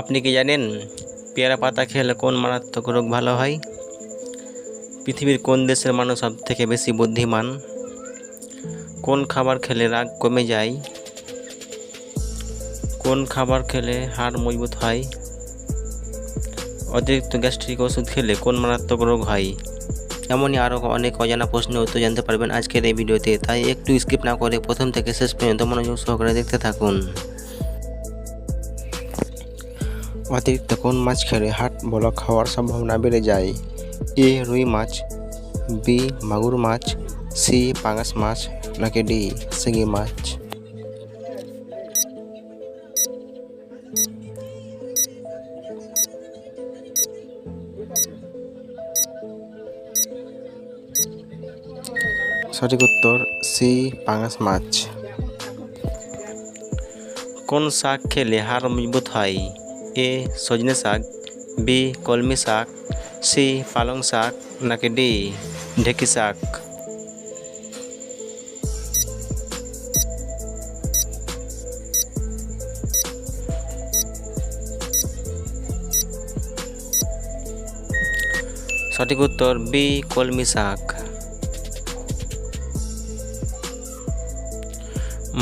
আপনি কি জানেন পেয়ারা পাতা খেলে কোন মারাত্মক রোগ ভালো হয়? পৃথিবীর কোন দেশের মানুষ সব থেকে বেশি বুদ্ধিমান? কোন খাবার খেলে রাগ কমে যায়? কোন খাবার খেলে হাড় মজবুত হয়? অতিরিক্ত গ্যাস্ট্রিক ওষুধ খেলে কোন মারাত্মক রোগ হয়? এমনই আরও অনেক অজানা প্রশ্নের উত্তর জানতে পারবেন আজকের এই ভিডিওতে। তাই একটু স্কিপ না করে প্রথম থেকে শেষ পর্যন্ত মনোযোগ সহকারে দেখতে থাকুন। অতিরিক্ত কোন মাছ খেলে হার্ট ব্লক হওয়ার সম্ভাবনা বেড়ে যায়? এ, রুই মাছ, বি, মাগুর মাছ, সি, পাঙাশ মাছ, নাকি ডি, শিঙি মাছ? সঠিক উত্তর, সি, পাঙাশ মাছ। কোন শাক খেলে হাড় মজবুত হয়? এ সজনে শাক, বি কলমি শাক, সি পালং শাক, নাকি ডি ঢেকি শাক? সঠিক উত্তর, বি কলমি শাক।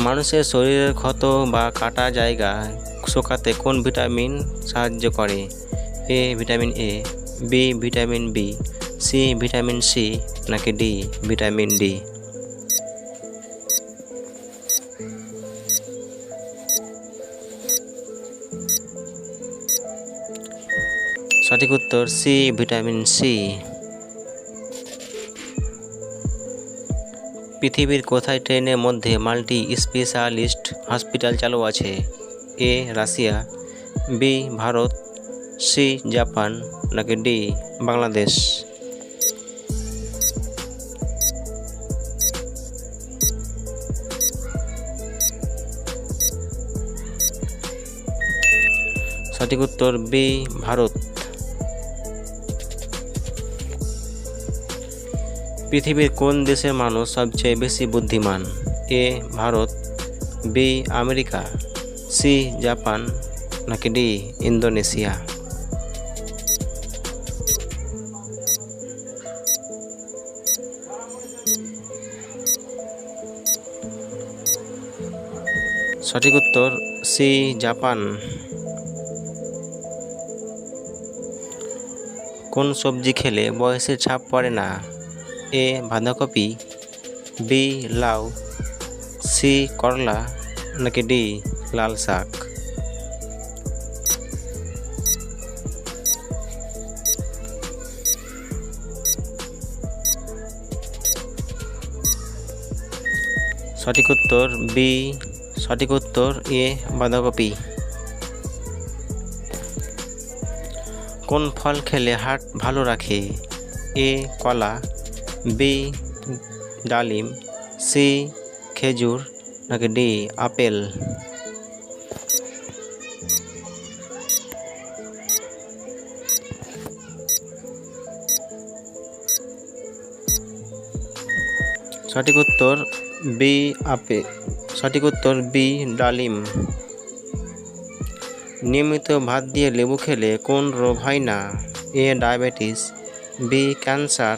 মানুষের শরীরের ক্ষত বা কাটা জায়গা শুকাতে কোন ভিটামিন সাহায্য করে? A, vitamin A, B, vitamin B, C, vitamin C, নাকি ডি, ভিটামিন ডি? সঠিক উত্তর, সি, ভিটামিন সি। পৃথিবীর কোথায় ট্রেনের মধ্যে মাল্টি স্পেশালিস্ট হসপিটাল চালু আছে? A, Russia, B, Bharat, C, Japan, নাকি ডি, বাংলাদেশ? সঠিক উত্তর, বি, ভারত। পৃথিবীর কোন দেশের মানুষ সবচেয়ে বেশি বুদ্ধিমান? A, Bharat, B, America. C Japan নাকি ডি ইন্দোনেশিয়া সঠিক উত্তর সি জাপান কোন সবজি খেলে বয়সের ছাপ পড়ে না? এ বাঁধাকপি, বি লাউ, সি করলা, নাকি ডি লাল শাক। সঠিক উত্তর বি সঠিক উত্তর এ বাঁধাকপি। কোন ফল খেলে হার্ট ভালো রাখে? এ কলা। বি ডালিম। সি খেজুর। নাকি ডি আপেল? সঠিক উত্তর বি আপে। সঠিক উত্তর বি ডালিম। নিয়মিত ভাত দিয়ে লেবু খেলে কোন রোগ হয় না? A diabetes, B cancer,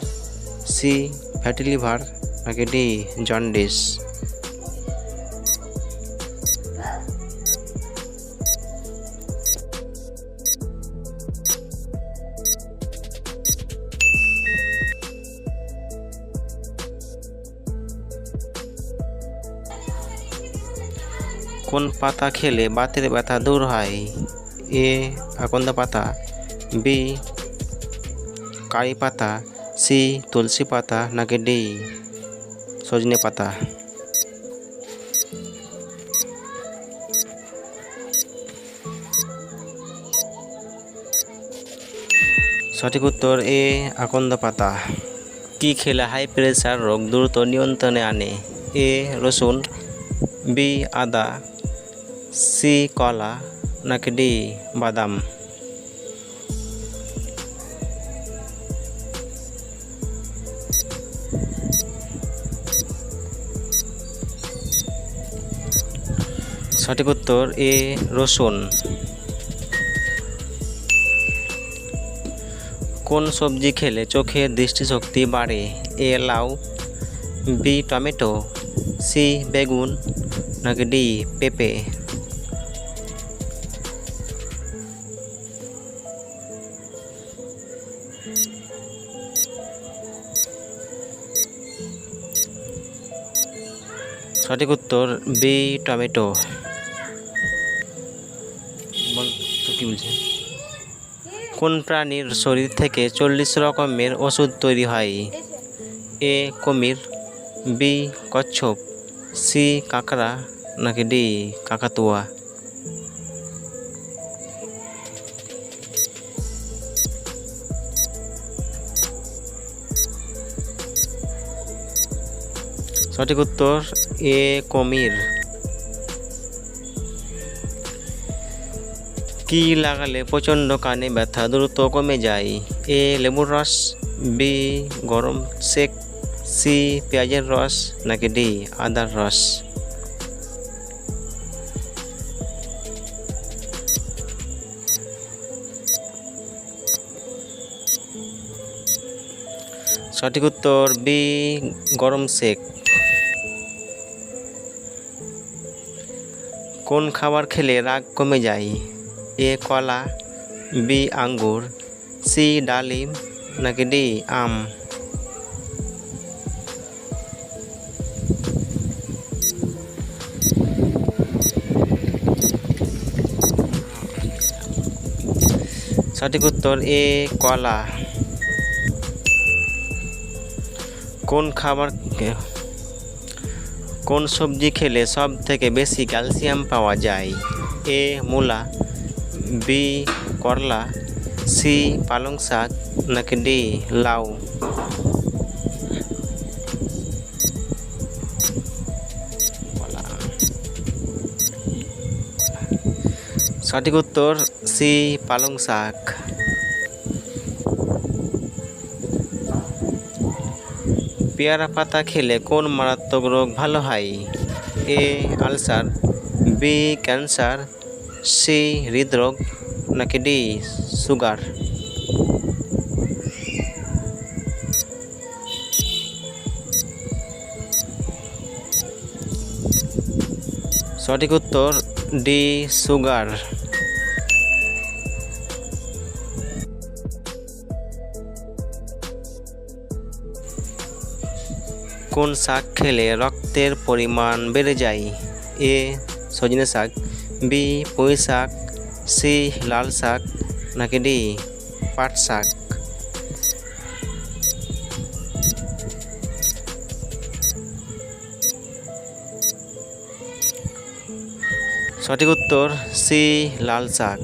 C fatty liver, নাকি ডি জন্ডিস? কোন পাতা খেলে বাতের ব্যথা দূর হয়? এ, আকন্দ পাতা, বি, কারি পাতা, সি, তুলসী পাতা, নাকি ডি, সজনে পাতা? সঠিক উত্তর এ, আকন্দ পাতা। কি খেলে হাই প্রেশার রোগ দ্রুত নিয়ন্ত্রণে আনে? এ, রসুন, বি, আদা সি কলা নাকি ডি বাদাম? সঠিক উত্তর এ রসুন। কোন সবজি খেলে চোখের দৃষ্টিশক্তি বাড়ে? এ লাউ, বি টমেটো, সি বেগুন, নাকি ডি পেঁপে? সঠিক উত্তর বি টমেটো। কি বলছে? কোন প্রাণীর শরীর থেকে চল্লিশ রকমের ওষুধ তৈরি হয়? এ কুমির বি কচ্ছপ সি কাঁকড়া নাকি ডি কাকাতুয়া? সঠিক উত্তর এ কুমির। কি লাগালে প্রচণ্ড কানে ব্যথা? দ্রুত কমে যায়। এ লেবুর রস বি গরম সেক সি পেঁয়াজের রস, নাকি ডি আদার রস? সঠিক উত্তর বি গরম সেক। কোন খাবার খেলে রাগ কমে যায়? এ কলা, বি আঙ্গুর, সি ডালিম, নাকি ডি আম? সঠিক উত্তর এ কলা। কোন খাবার কোন সবজি খেলে সব থেকে বেশি ক্যালসিয়াম পাওয়া যায়? এ, মূলা, বি, করলা, সি, পালং শাক, নাকি ডি, লাউ? সঠিক উত্তর, সি, পালং শাক। পেয়ারা পাতা খেলে কোন মারাত্মক রোগ ভালো হয়? A, ulcer, B, cancer, C, হৃদরোগ, নাকি ডি, সুগার? সঠিক উত্তর, ডি, সুগার। কোন শাক খেলে রক্তের পরিমাণ বেড়ে যায়? এ, সজনে শাক, বি, পুঁই শাক, সি, লাল শাক, নাকি ডি, পাট শাক? সঠিক উত্তর, সি, লাল শাক।